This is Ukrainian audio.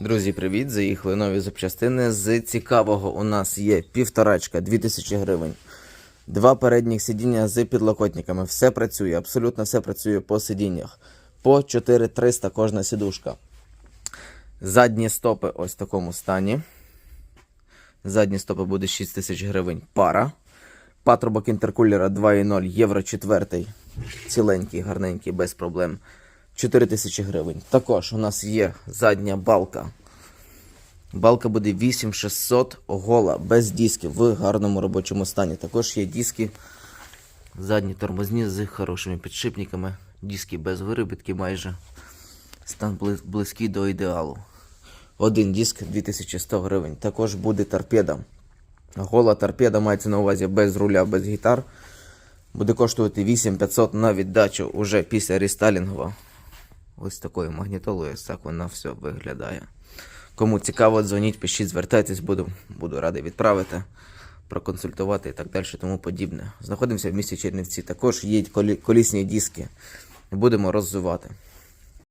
Друзі, привіт! Заїхали нові запчастини. З цікавого у нас є півторачка, 2000 гривень. Два передніх сидіння з підлокотниками. Все працює, абсолютно все працює по сидіннях. По 4300 кожна сідушка. Задні стопи ось в такому стані. Задні стопи буде 6000 гривень пара. Патрубок інтеркулера 2.0 євро 4. Ціленький, гарненький, без проблем. 4 тисячі гривень. Також у нас є задня балка. Балка буде 8600 гола, без дисків, в гарному робочому стані. Також є диски задні тормозні з хорошими підшипниками. Диски без виробітки майже. Стан близький до ідеалу. Один диск 2100 гривень. Також буде торпеда. Гола торпеда мається на увазі без руля, без гітар. Буде коштувати 8500 на віддачу уже після рестайлінгу. Ось такою магнітолою, так вона все виглядає. Кому цікаво, дзвоніть, пишіть, звертайтесь, буду, буду радий відправити, проконсультувати і так далі, тому подібне. Знаходимося в місті Чернівці. Також є колі- колісні диски. Будемо розвивати.